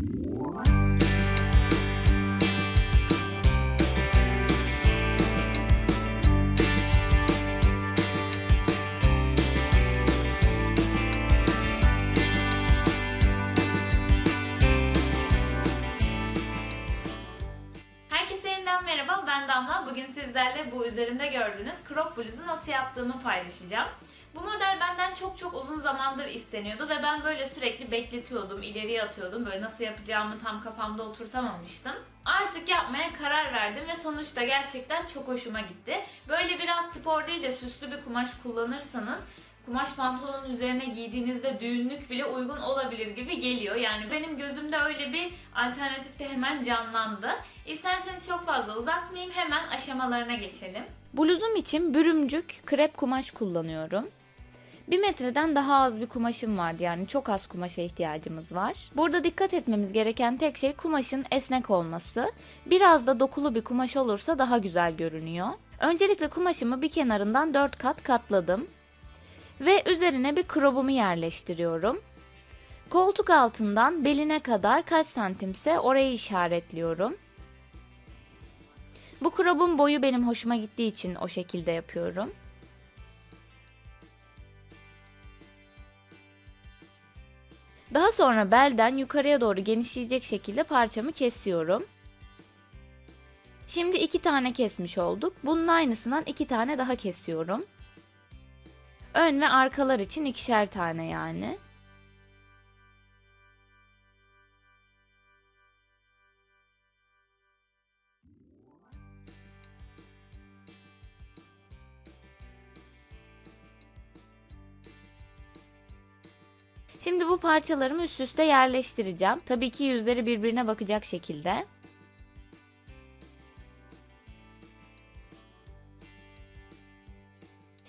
Música Damla. Bugün sizlerle bu üzerimde gördüğünüz crop bluzu nasıl yaptığımı paylaşacağım. Bu model benden çok çok uzun zamandır isteniyordu ve ben böyle sürekli bekletiyordum, ileriye atıyordum. Böyle nasıl yapacağımı tam kafamda oturtamamıştım. Artık yapmaya karar verdim ve sonuçta gerçekten çok hoşuma gitti. Böyle biraz spor değil de süslü bir kumaş kullanırsanız kumaş pantolonun üzerine giydiğinizde düğünlük bile uygun olabilir gibi geliyor. Yani benim gözümde öyle bir alternatif de hemen canlandı. İsterseniz çok fazla uzatmayayım hemen aşamalarına geçelim. Bluzum için bürümcük krep kumaş kullanıyorum. Bir metreden daha az bir kumaşım vardı yani çok az kumaşa ihtiyacımız var. Burada dikkat etmemiz gereken tek şey kumaşın esnek olması. Biraz da dokulu bir kumaş olursa daha güzel görünüyor. Öncelikle kumaşımı bir kenarından 4 kat katladım. Ve üzerine bir krobumu yerleştiriyorum. Koltuk altından beline kadar kaç santimse orayı işaretliyorum. Bu krobun boyu benim hoşuma gittiği için o şekilde yapıyorum. Daha sonra belden yukarıya doğru genişleyecek şekilde parçamı kesiyorum. Şimdi iki tane kesmiş olduk. Bunun aynısından iki tane daha kesiyorum. Ön ve arkalar için ikişer tane yani. Şimdi bu parçalarımı üst üste yerleştireceğim. Tabii ki yüzleri birbirine bakacak şekilde.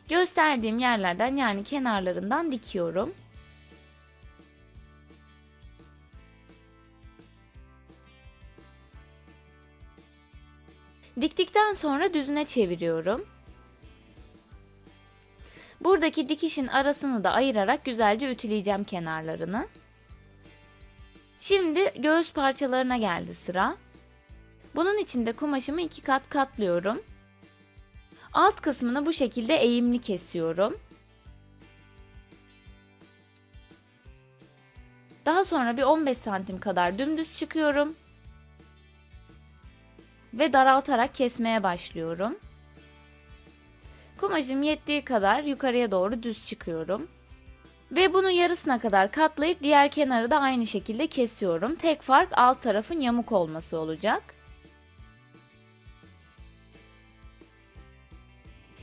Gösterdiğim yerlerden yani kenarlarından dikiyorum. Diktikten sonra düzüne çeviriyorum. Buradaki dikişin arasını da ayırarak güzelce ütüleyeceğim kenarlarını. Şimdi göğüs parçalarına geldi sıra. Bunun için de kumaşımı iki kat katlıyorum. Alt kısmını bu şekilde eğimli kesiyorum. Daha sonra bir 15 santim kadar dümdüz çıkıyorum. Ve daraltarak kesmeye başlıyorum. Kumaşım yettiği kadar yukarıya doğru düz çıkıyorum. Ve bunu yarısına kadar katlayıp diğer kenarı da aynı şekilde kesiyorum. Tek fark alt tarafın yamuk olması olacak.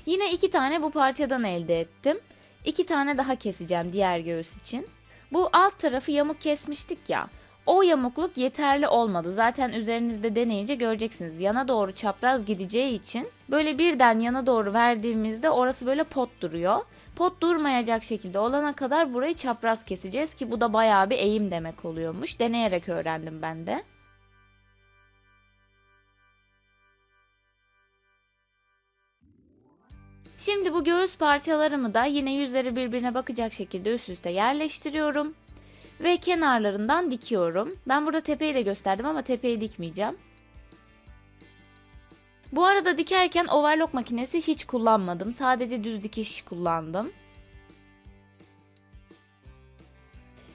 Yine iki tane bu parçadan elde ettim. İki tane daha keseceğim diğer göğüs için. Bu alt tarafı yamuk kesmiştik ya. O yamukluk yeterli olmadı. Zaten üzerinizde deneyince göreceksiniz. Yana doğru çapraz gideceği için böyle birden yana doğru verdiğimizde orası böyle pot duruyor. Pot durmayacak şekilde olana kadar burayı çapraz keseceğiz ki bu da bayağı bir eğim demek oluyormuş. Deneyerek öğrendim ben de. Şimdi bu göğüs parçalarımı da yine yüzleri birbirine bakacak şekilde üst üste yerleştiriyorum. Ve kenarlarından dikiyorum. Ben burada tepeyi de gösterdim ama tepeyi dikmeyeceğim. Bu arada dikerken overlock makinesi hiç kullanmadım. Sadece düz dikiş kullandım.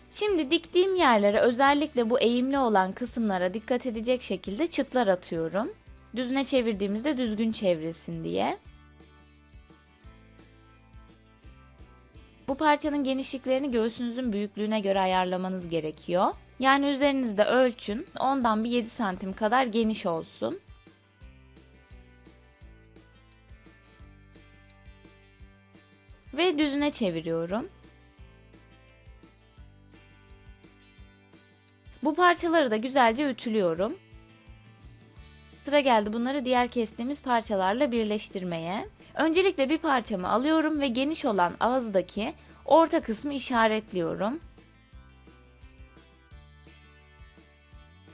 Şimdi diktiğim yerlere özellikle bu eğimli olan kısımlara dikkat edecek şekilde çıtlar atıyorum. Düzüne çevirdiğimizde düzgün çevrilsin diye. Bu parçanın genişliklerini göğsünüzün büyüklüğüne göre ayarlamanız gerekiyor. Yani üzerinizde ölçün. Ondan bir 7 santim kadar geniş olsun. Ve düzüne çeviriyorum. Bu parçaları da güzelce ütülüyorum. Sıra geldi bunları diğer kestiğimiz parçalarla birleştirmeye. Öncelikle bir parçamı alıyorum ve geniş olan ağızdaki orta kısmı işaretliyorum.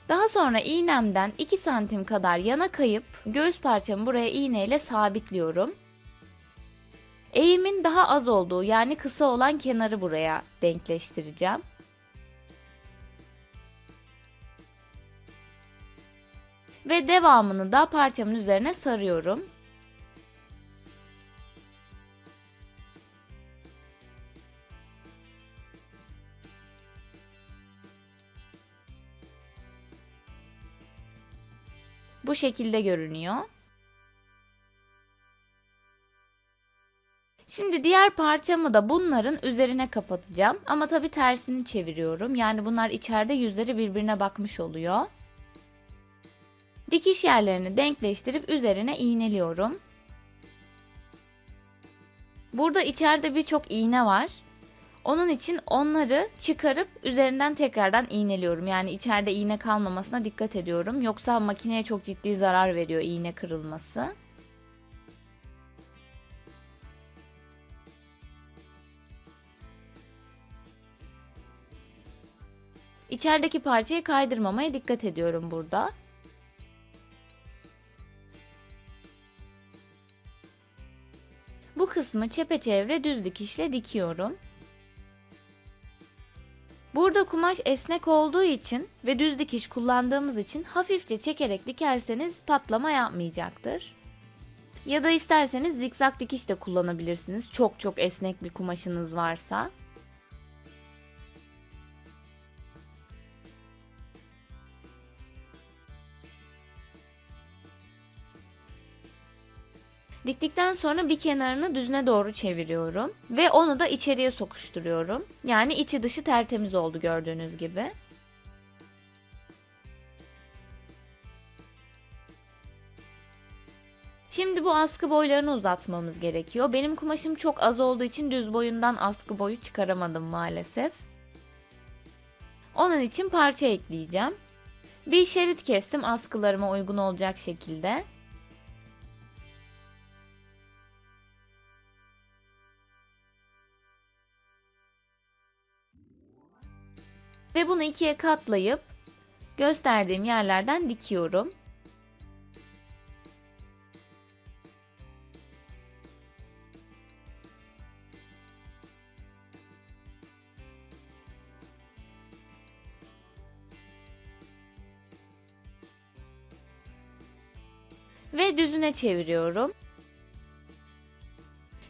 Daha sonra iğnemden 2 santim kadar yana kayıp göğüs parçamı buraya iğneyle sabitliyorum. Eğimin daha az olduğu yani kısa olan kenarı buraya denkleştireceğim. Ve devamını da parçamın üzerine sarıyorum. Şekilde görünüyor. Şimdi diğer parçamı da bunların üzerine kapatacağım. Ama tabi tersini çeviriyorum. Yani bunlar içeride yüzleri birbirine bakmış oluyor. Dikiş yerlerini denkleştirip üzerine iğneliyorum. Burada içeride birçok iğne var. Onun için onları çıkarıp üzerinden tekrardan iğneliyorum. Yani içeride iğne kalmamasına dikkat ediyorum. Yoksa makineye çok ciddi zarar veriyor iğne kırılması. İçerideki parçayı kaydırmamaya dikkat ediyorum burada. Bu kısmı çepeçevre düz dikişle dikiyorum. Burada kumaş esnek olduğu için ve düz dikiş kullandığımız için hafifçe çekerek dikerseniz patlama yapmayacaktır. Ya da isterseniz zikzak dikiş de kullanabilirsiniz. Çok çok esnek bir kumaşınız varsa. Diktikten sonra bir kenarını düzüne doğru çeviriyorum ve onu da içeriye sokuşturuyorum. Yani içi dışı tertemiz oldu gördüğünüz gibi. Şimdi bu askı boylarını uzatmamız gerekiyor. Benim kumaşım çok az olduğu için düz boyundan askı boyu çıkaramadım maalesef. Onun için parça ekleyeceğim. Bir şerit kestim askılarıma uygun olacak şekilde. Ve bunu ikiye katlayıp gösterdiğim yerlerden dikiyorum. Ve düzüne çeviriyorum.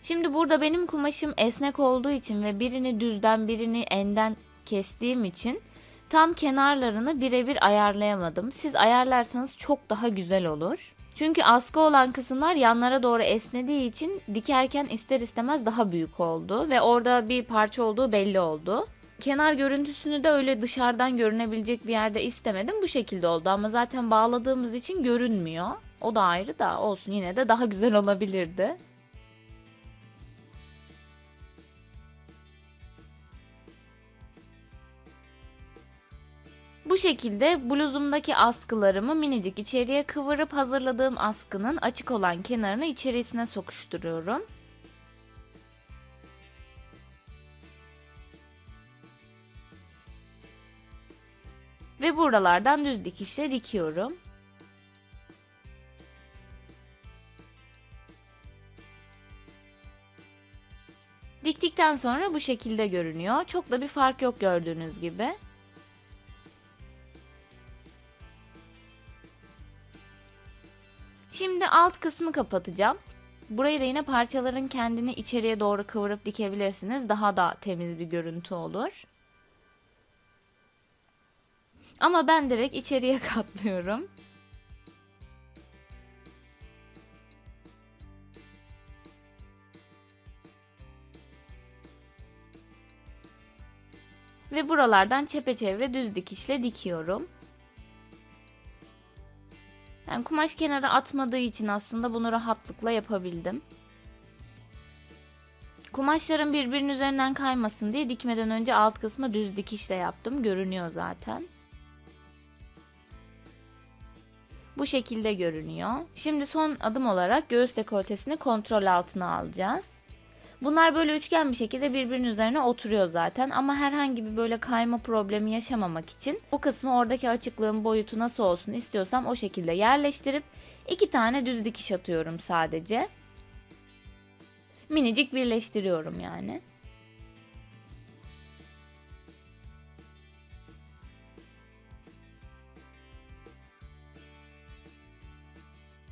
Şimdi burada benim kumaşım esnek olduğu için ve birini düzden birini enden kestiğim için tam kenarlarını birebir ayarlayamadım. Siz ayarlarsanız çok daha güzel olur. Çünkü askı olan kısımlar yanlara doğru esnediği için dikerken ister istemez daha büyük oldu ve orada bir parça olduğu belli oldu. Kenar görüntüsünü de öyle dışarıdan görünebilecek bir yerde istemedim. Bu şekilde oldu ama zaten bağladığımız için görünmüyor. O da ayrı da olsun yine de daha güzel olabilirdi. Bu şekilde bluzumdaki askılarımı minicik içeriye kıvırıp hazırladığım askının açık olan kenarını içerisine sokuşturuyorum. Ve buralardan düz dikişle dikiyorum. Diktikten sonra bu şekilde görünüyor. Çok da bir fark yok gördüğünüz gibi. Şimdi alt kısmı kapatacağım. Burayı da yine parçaların kendini içeriye doğru kıvırıp dikebilirsiniz. Daha da temiz bir görüntü olur. Ama ben direkt içeriye katlıyorum. Ve buralardan çepeçevre düz dikişle dikiyorum. Yani kumaş kenara atmadığı için aslında bunu rahatlıkla yapabildim. Kumaşların birbirinin üzerinden kaymasın diye dikmeden önce alt kısmı düz dikişle yaptım. Görünüyor zaten. Bu şekilde görünüyor. Şimdi son adım olarak göğüs dekoltesini kontrol altına alacağız. Bunlar böyle üçgen bir şekilde birbirinin üzerine oturuyor zaten ama herhangi bir böyle kayma problemi yaşamamak için bu kısmı oradaki açıklığın boyutu nasıl olsun istiyorsam o şekilde yerleştirip iki tane düz dikiş atıyorum sadece. Minicik birleştiriyorum yani.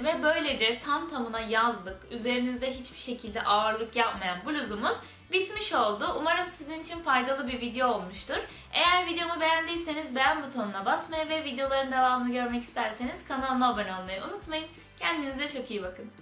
Ve böylece tam tamına yazlık, üzerinizde hiçbir şekilde ağırlık yapmayan bluzumuz bitmiş oldu. Umarım sizin için faydalı bir video olmuştur. Eğer videomu beğendiyseniz beğen butonuna basmayı ve videoların devamını görmek isterseniz kanalıma abone olmayı unutmayın. Kendinize çok iyi bakın.